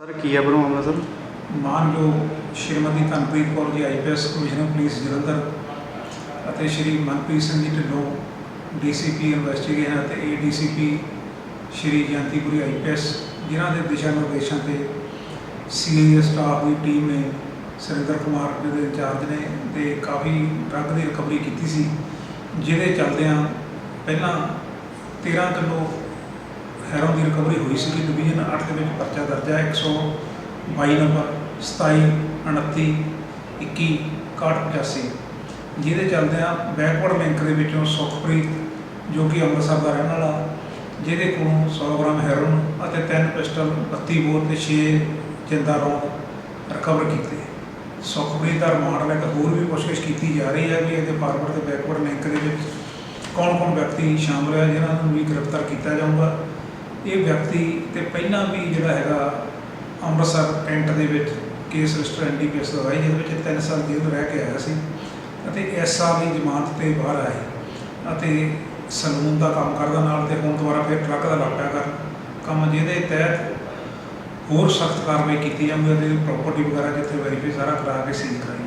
Sir, ਕੀ ਹੈ ਬਰੋ ਮਾਮਲਾ sir? ਮਾਨਯੋਗ Shrimati Dhanpreet Kaur ji IPS commissioner police Jalandhar ਅਤੇ ਸ਼੍ਰੀ ਮਨਪ੍ਰੀਤ ਸਿੰਘ ਜੀ ਢਿੱਲੋਂ ਡੀਸੀਪੀ ਇਨਵੈਸਟੀਗੇਸ਼ਨ ਅਤੇ ਏਡੀਸੀਪੀ ਸ਼੍ਰੀ ਜਯੰਤੀਪੁਰੀ ਆਈਪੀਐਸ ਜਿਨ੍ਹਾਂ ਦੇ ਦਿਸ਼ਾ ਨਿਰਦੇਸ਼ਾਂ ਤੇ ਸੀਨੀਅਰ ਸਟਾਫ ਦੀ ਟੀਮ ਨੇ ਸੁਰਿੰਦਰ ਕੁਮਾਰ ਜੀ ਦੇ ਇੰਚਾਰਜ ਨੇ ਤੇ ਕਾਫੀ ਡਰੱਗ ਦੀ ਰਿਕਵਰੀ ਕੀਤੀ ਸੀ, ਜਿਹਦੇ ਚੱਲਦਿਆਂ ਪਹਿਲਾਂ 13 ਕਿਲੋ ਹੈਰੋਨ ਦੀ ਰਿਕਵਰੀ ਹੋਈ ਸੀ ਡਿਵੀਜ਼ਨ 8 ਦੇ ਵਿੱਚ ਪਰਚਾ ਦਰਜ ਹੈ 122 ਨੰਬਰ 27 29 21 6185 ਜਿਹਦੇ ਚੱਲਦਿਆਂ ਬੈਕਵਰਡ ਲਿੰਕ ਦੇ ਵਿੱਚੋਂ ਸੁਖਪ੍ਰੀਤ, ਜੋ ਕਿ ਅੰਮ੍ਰਿਤਸਰ ਦਾ ਰਹਿਣ ਵਾਲਾ, ਜਿਹਦੇ ਕੋਲੋਂ 100 ਗ੍ਰਾਮ ਹੈਰੋਨ ਅਤੇ ਤਿੰਨ ਪਿਸਟਲ 32 ਬੋਰ ਤੇ 6 ਜਿੰਦਾ ਰੌਂਦ ਰਿਕਵਰ ਕੀਤੇ। ਸੁਖਪ੍ਰੀਤ ਦਾ ਰਿਮਾਂਡ ਲੈ ਕੇ ਹੋਰ ਵੀ ਪੁੱਛਗਿੱਛ ਕੀਤੀ ਜਾ ਰਹੀ ਹੈ ਵੀ ਇਹਦੇ ਫਾਰਵਰਡ ਤੇ ਬੈਕਵਰਡ ਲਿੰਕ ਦੇ ਵਿੱਚ ਕੌਣ-ਕੌਣ ਵਿਅਕਤੀ ਸ਼ਾਮਲ ਹੈ, ਜਿਨ੍ਹਾਂ ਨੂੰ ਵੀ ਗ੍ਰਿਫਤਾਰ ਕੀਤਾ ਜਾਊਗਾ। ਇਹ ਵਿਅਕਤੀ ਤੇ ਪਹਿਲਾਂ ਵੀ ਜਿਹੜਾ ਹੈਗਾ ਅੰਮ੍ਰਿਤਸਰ ਕੈਂਟ ਦੇ ਵਿੱਚ ਕੇਸ ਰਜਿਸਟਰ ਐਨਡੀਪੀਐਸ ਲਗਾਈ ਜਿਹਦੇ ਵਿੱਚ 3 ਸਾਲ ਦੀ ਜੇਲ੍ਹ ਰਹਿ ਕੇ ਆਇਆ ਸੀ ਅਤੇ ਇਸ ਸਾਲ ਦੀ ਜ਼ਮਾਨਤ ਤੇ ਬਾਹਰ ਆਏ ਅਤੇ ਸਲੂਨ ਦਾ ਕੰਮ ਕਰਦਾ ਨਾਲ ਤੇ ਹੁਣ ਦੁਬਾਰਾ ਫਿਰ ਟਰੱਕ ਦਾ ਲਾਪਿਆ ਕਰ ਕੰਮ ਜਿਹਦੇ ਤਹਿਤ ਹੋਰ ਸਖਤ ਕਾਰਵਾਈ ਕੀਤੀ ਜਾਊਗੀ ਅਤੇ ਪ੍ਰਾਪਰਟੀ ਵਗੈਰਾ ਜਿੱਥੇ ਵੈਰੀਫਾਈ ਸਾਰਾ ਕਰਾ ਕੇ ਸੀਲ ਕਰਾਈ